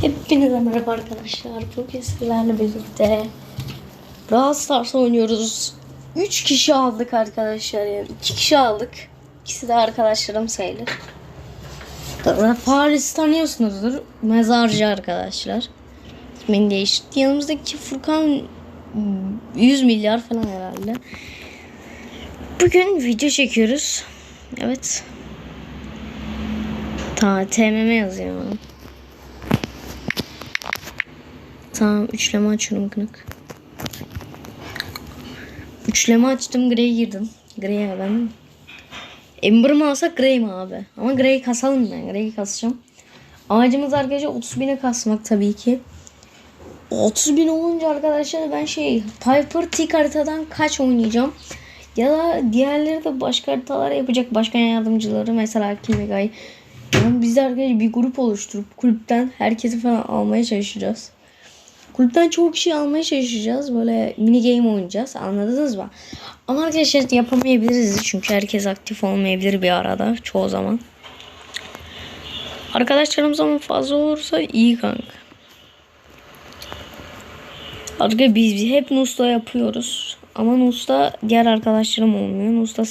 Hepinize merhaba arkadaşlar. Bugün sizlerle birlikte Brawl Stars oynuyoruz. 3 kişi aldık arkadaşlar yani. 2 kişi aldık. İkisi de arkadaşlarım sayılır. Paris tanıyorsunuzdur. Mezarcı arkadaşlar. İsmini değişti. Yanımızdaki Furkan 100 milyar falan herhalde. Bugün video çekiyoruz. Evet. Ta TMM yazıyor. Tamam üçleme açıyorum kınık. Üçleme açtım Grey girdim. Grey'e ben. Ember mi alsak Grey mi abi? Ama Grey kasalım ben. Grey'i kasacağım. Amacımız arkadaşlar 30 bine kasmak tabii ki. 30 bin olunca arkadaşlar ben şey Piper Tick haritadan kaç oynayacağım. Ya da diğerleri de başka haritalar yapacak başkan yardımcıları mesela Kimegay. Yani biz de arkadaşlar bir grup oluşturup kulüpten herkesi falan almaya çalışacağız. Kulüpten çoğu kişi almaya çalışacağız. Böyle mini game oynayacağız. Anladınız mı? Ama arkadaşlar yapamayabiliriz. Çünkü herkes aktif olmayabilir bir arada. Çoğu zaman. Arkadaşlarımız ama fazla olursa iyi kanka. Arkadaşlar biz, biz hep Nus'la yapıyoruz. Ama Nus'ta diğer arkadaşlarım olmuyor. Nus'ta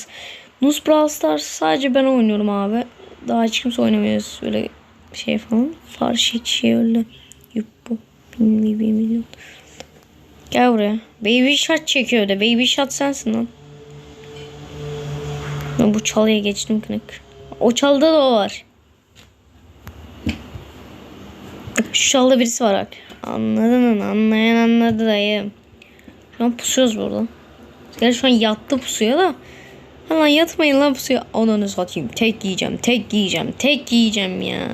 Nus Brawl Stars sadece ben oynuyorum abi. Daha hiç kimse oynamıyoruz. Böyle şey falan. Farşik şey öyle. Yuppu. Milyon. Gel buraya. Baby shot çekiyor da. Baby shot sensin lan. Ben bu çalıya geçtim kınık. O çalda da o var. Şu çalda birisi var bak. Anladın mı? Anlayan anladı dayım. Şu an pusuyoruz burada. Gel şu an yattı pusuya da. Lan yatmayın lan pusuya. Ananı satayım. Tek yiyeceğim. Tek yiyeceğim. Tek yiyeceğim ya.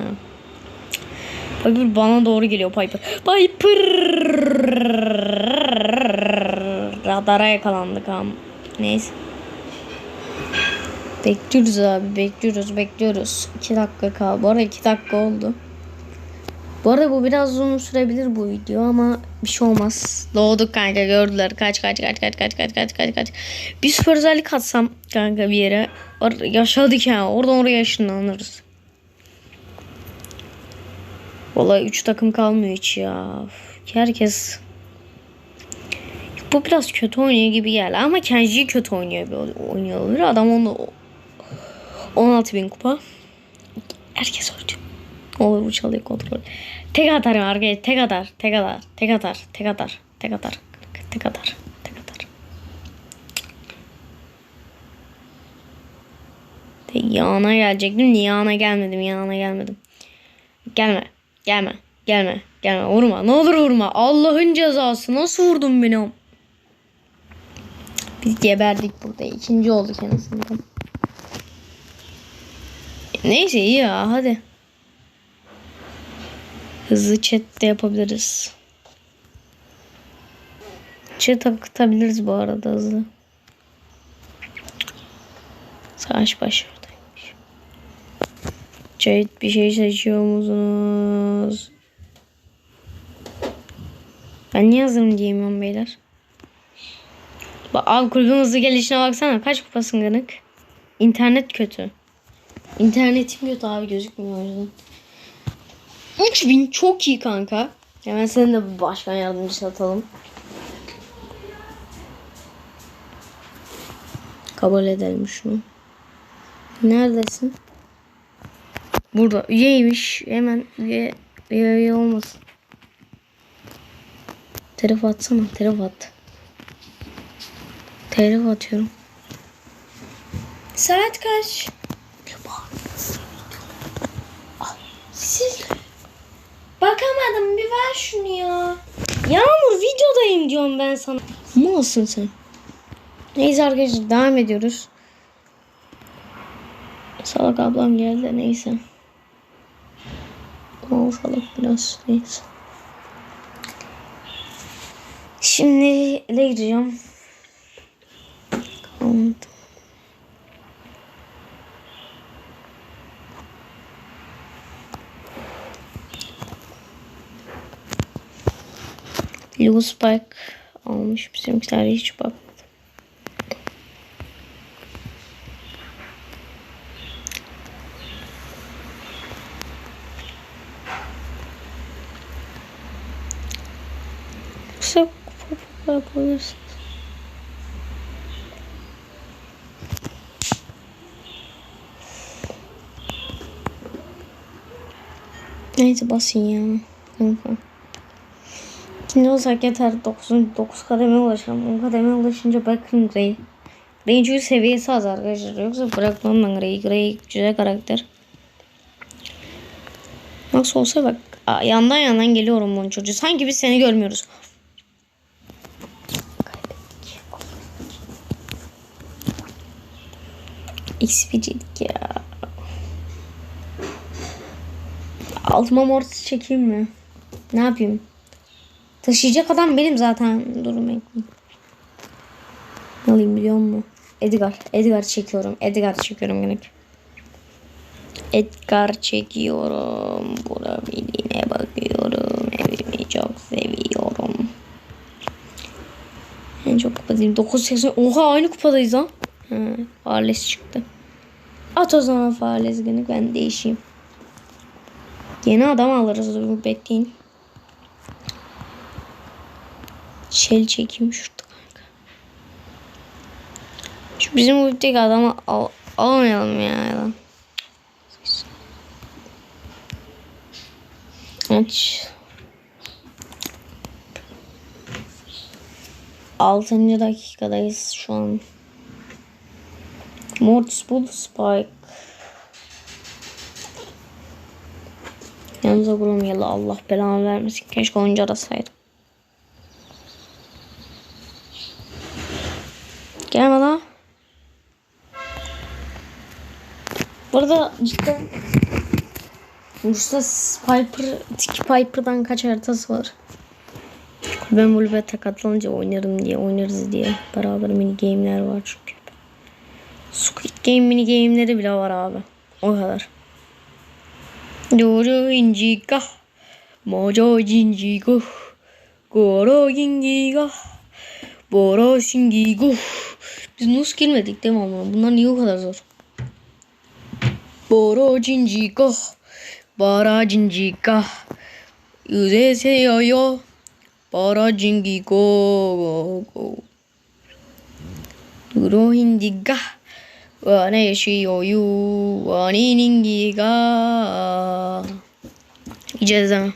Piper bana doğru geliyor Piper. Piper. Radara yakalandık am. Neyse. Bekliyoruz abi. Bekliyoruz. Bekliyoruz. 2 dakika kaldı. Bu arada 2 dakika oldu. Bu arada bu biraz uzun sürebilir bu video ama bir şey olmaz. Doğduk kanka gördüler. Kaç kaç kaç kaç kaç kaç kaç kaç kaç. Bir süper özellik atsam kanka bir yere. Yaşadık ya. Oradan oraya ışınlanırız. Vallahi 3 takım kalmıyor hiç ya. Herkes bu biraz kötü oynuyor gibi geldi ama Kenji kötü oynuyor oynuyor olabilir. Adam onu 16 bin kupa. Herkes öldü. Olur bu çalıyı kontrol. Tek atarım arkaya. Tek atar. Tek atar. Tek atar. Tek atar. Tek atar. Tek atar. Tek atar. Yana gelecektim. Niye yana gelmedim? Yana gelmedim. Gelme. Gelme. Gelme. Gelme. Vurma. Ne olur vurma. Allah'ın cezası. Nasıl vurdun beni? Biz geberdik burada. İkinci olduk en azından. Neyse iyi ya. Hadi. Hızlı chat yapabiliriz. Chat akıtabiliriz bu arada hızlı. Savaş başlıyordaymış. Chat bir şey seçiyor musunuz? Ben niye hazırım diyemiyorum beyler. Bak abi kulübün hızlı gelişine baksana. Kaç kupasın gınık? İnternet kötü. İnternetim kötü abi gözükmüyor o yüzden. 3000 çok iyi kanka. Hemen senin de başkan yardımcısı atalım. Kabul edelim şunu. Neredesin? Burada. Üyeymiş. Hemen üye, üye, üye olmasın. Telef atsana. Telef at. Telef atıyorum. Saat kaç? Siz bakamadım bir ver şunu ya. Yağmur videodayım diyorum ben sana. Malsın sen. Neyse arkadaşlar devam ediyoruz. Salak ablam geldi neyse konuşalım biraz reis. Şimdi ele gideceğim. Kalmadım. Lewis Bike almış. Bizimkiler hiç bak Yapabilirsiniz. Neyse basın ya. Kanka. Şimdi olsak yeter 9, 9 kademe ulaşalım. 10 kademe ulaşınca bırakın Grey. Grey'in çünkü seviyesi az arkadaşlar. Yoksa bırakmam ben Grey'i. Grey güzel karakter. Nasıl olsa bak yandan yandan geliyorum bunun çocuğu. Sanki biz seni görmüyoruz. XP'ciydik ya. Altıma mortis çekeyim mi? Ne yapayım? Taşıyacak adam benim zaten. Durun bekleyin. Ne alayım biliyor musun? Edgar. Edgar çekiyorum. Edgar çekiyorum yine. Edgar çekiyorum. Vurabildiğine bakıyorum. Evimi çok seviyorum. En çok kupadayım. 980. Oha aynı kupadayız lan. Ha, Farles çıktı. At o zaman Farles gene ben değişeyim. Yeni adam alırız dur bekleyin. Şel çekeyim şurada kanka. Şu bizim ultideki adamı al almayalım ya. ya. Aç. Altıncı dakikadayız şu an. Mortis Bull Spike. Oğlum yalla Allah belanı vermesin. Keşke oyuncu arasaydım. Gelme lan. Burada cidden Bursa Piper, Tiki Piper'dan kaç haritası var? Ben Bulbet'e katılınca oynarım diye, oynarız diye. Beraber mini game'ler var Game mini game'leri bile var abi. O kadar. Doğru incika. Mojo jinjigo. Goro gingiga. Boro shingigo. Biz nasıl girmedik değil mi ama? Bunlar niye o kadar zor? Boro jinjigo. Bara jinjiga. Yuzeseyo yo. Bara jingigo. Goro hindiga wana yaşıyor vani'nin giga. Yiyeceğiz ama.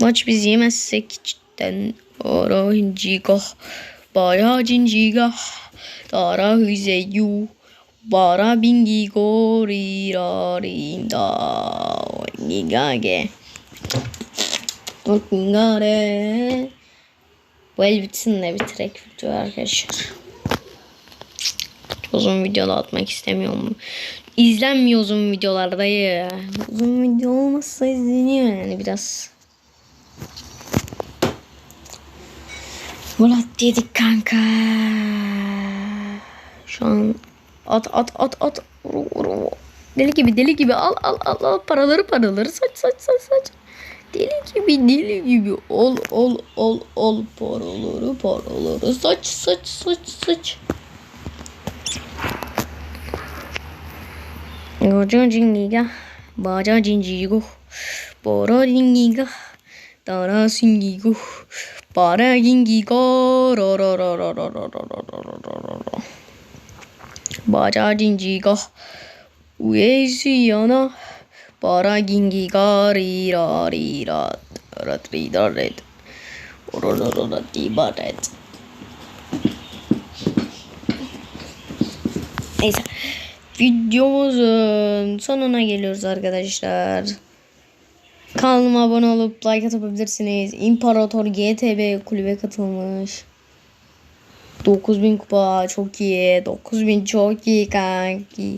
Maç biz yemezsek cidden ara hinciga. Bara cinciga. Dara hüzeyu. Bara bingi gori rarinda. Nigage. Bakın gare. Bu bitsin de bitirek video arkadaşlar. Uzun videoda atmak istemiyorum. İzlenmiyor uzun videolar dayı. Uzun video olmazsa izleniyor yani biraz. Murat dedik kanka. Şu an at at at at. Deli gibi deli gibi al al al al paraları paraları saç saç saç saç. Deli gibi deli gibi ol ol ol ol paraları paraları saç saç saç saç. 요정진 니가 맞아진 지고 멀어진 니가 따라진 기고 바라긴 기고 러러러러러러러러러러러 맞아진 지가 왜 수연아 바라긴 기가 리라리라 라리라렛 오로로로라 디바렛 에이사 아, Videomuzun sonuna geliyoruz arkadaşlar. Kanalıma abone olup like atabilirsiniz. İmparator GTB kulübe katılmış. 9000 kupa çok iyi. 9000 çok iyi kanki.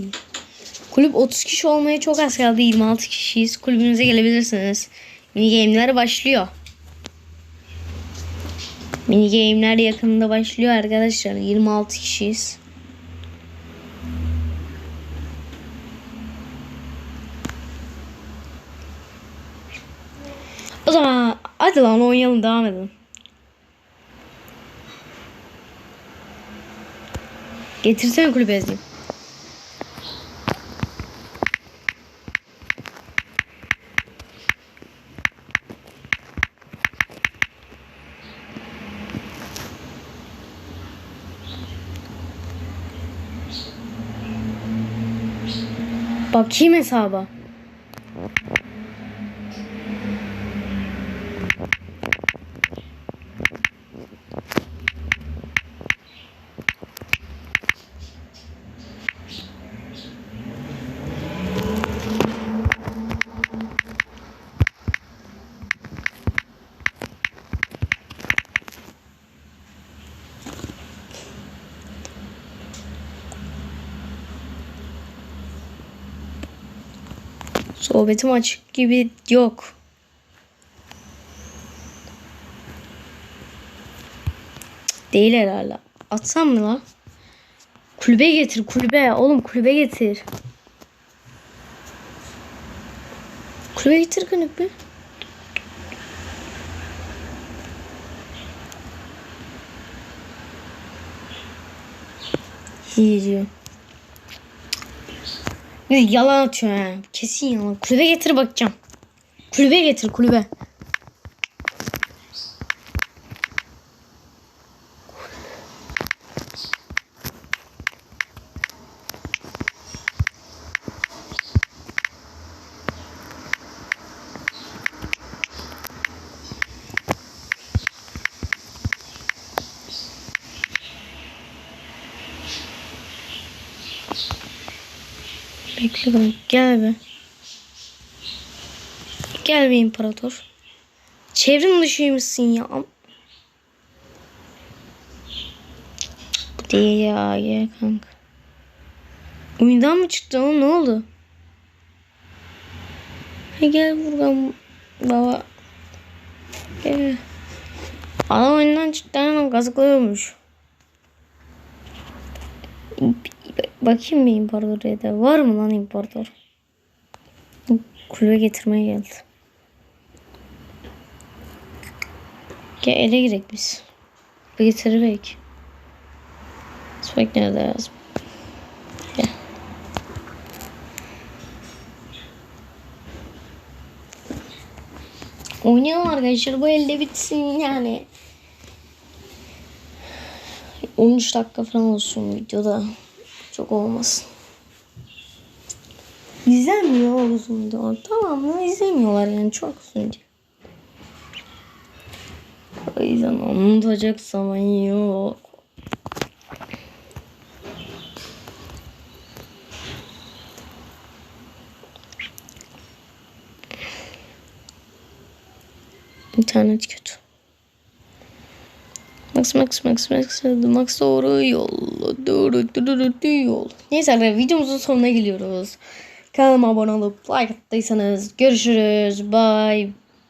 Kulüp 30 kişi olmaya çok az kaldı. 26 kişiyiz. Kulübümüze gelebilirsiniz. Mini game'ler başlıyor. Mini game'ler yakında başlıyor arkadaşlar. 26 kişiyiz. Hadi lan oynayalım devam edelim. Getirsene kulübe ezeyim. Bakayım hesaba. Sohbetim açık gibi yok. Değil herhalde. Atsam mı la? Kulübe getir kulübe. Oğlum kulübe getir. Kulübe getir kulübe. İyi diyor. Yalan atıyor ha. Kesin yalan. Kulübe getir bakacağım. Kulübe getir kulübe. Bekle bak gel be. Gel be imparator. Çevrim dışıymışsın ya. Bu değil ya ya kanka. Oyundan mı çıktı o ne oldu? Hey gel buradan baba. Gel. Adam oyundan çıktı hemen kazıklıyormuş. Bakayım bir imparator da. Var mı lan imparator? Kulübe getirmeye geldi. Gel ele girek biz. Getirir belki. Spek nerede lazım? Gel. Oynayalım arkadaşlar. Bu elde bitsin yani. 13 dakika falan olsun videoda. Çok olmasın. İzlenmiyor uzun video. Tamam mı? İzlemiyorlar yani çok uzun diyor. O yüzden anlatacak zaman yok. İnternet kötü. Max Max Max Max Max doğru yol. Doğru doğru yol. Neyse arkadaşlar videomuzun sonuna geliyoruz. Kanalıma abone olup like attıysanız görüşürüz. Bye